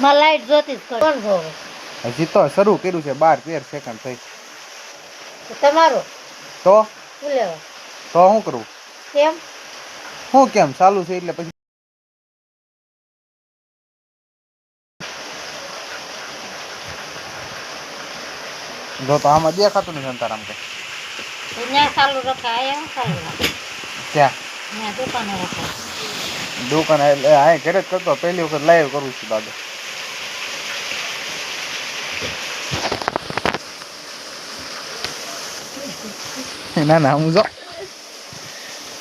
માં લાઈટ જોતી જ કોણ જોવે? હજી તો શરૂ કર્યું છે બાર તેર સેકન્ડ થઈ. તમારો? તો? શું લેવા? તો શું કરું? કેમ? હું કેમ? ચાલુ છે એટલે પછી જો તો આમાં દેખાતું નથી અંતારામ કે ત્યાં ચાલુ રખાય ચાલુ ક્યાં? દુકાને દુકાન એટલે આ ઘરે જ કરતો પહેલી વખત લાઈવ કરું છું દાદા ના ના હું જો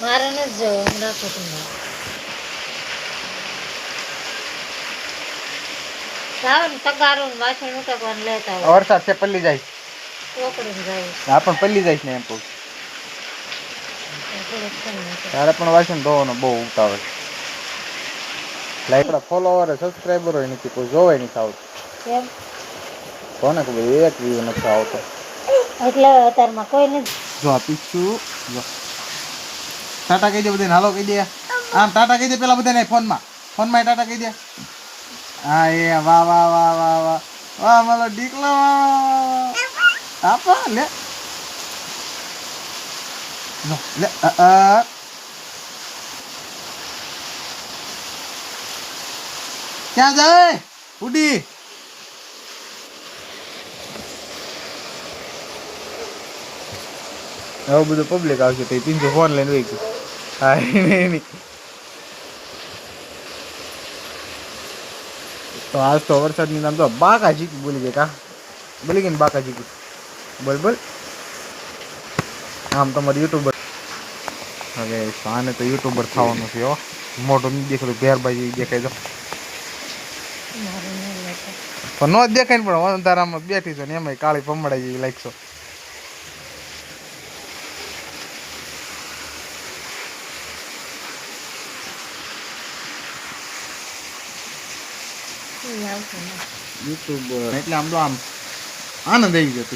મારે જવું હું રાખું જાવ ને તગારું ને વાસણ ઉટકવાનું લેતા વરસાદ છે પલ્લી જાય. ચોકડીને જાય આ પણ પલ્લી જાય ને એમ કહું. છું. થોડુંક કરી નાખે. તારે પણ વાસણ ધોવાનો બહુ ઉતાવળ લાઈક ફોલોવર સબસ્ક્રાઈબર હોય નથી કોઈ જોવાય નહીં આવતું કોને ખબર એક વ્યૂ નથી આવતો. એટલે અત્યારમાં કોઈ નથી. જો આ પીછું, જો. ટાટા કહી દે બધાને, હાલો કહી દે. આમ ટાટા કહી દે પેલા બધાને ફોનમાં. ફોનમાં ટાટા કહી દે. હા, એ, વાહ વાહ વાહ વાહ વાહ. વાહ, મારો ડીકલો આપા, લે. જો, લે અ. ક્યાં જાય? ઉડી. હવે બધું પબ્લિક આવશે તો પિંજો ફોન લઈને વહી હા એની તો આજ તો વરસાદની નામ તો બાકા જીકી બોલી ગયા કા? બોલી ગઈ ને બાકા જીકી બોલ બોલ. આમ તમારે યુટ્યુબર હવે આને તો યુટ્યુબર થવાનું છે હો. મોટો નહીં દેખાતું ઘેર બાજુ દેખાય તો પણ નો દેખાય ને પણ તારામાં બેઠી છો ને એમાં કાળી પમડાઈ જેવી લાગશો યુટ્યુબર એટલે આમ તો આમ આનંદ આવી જતો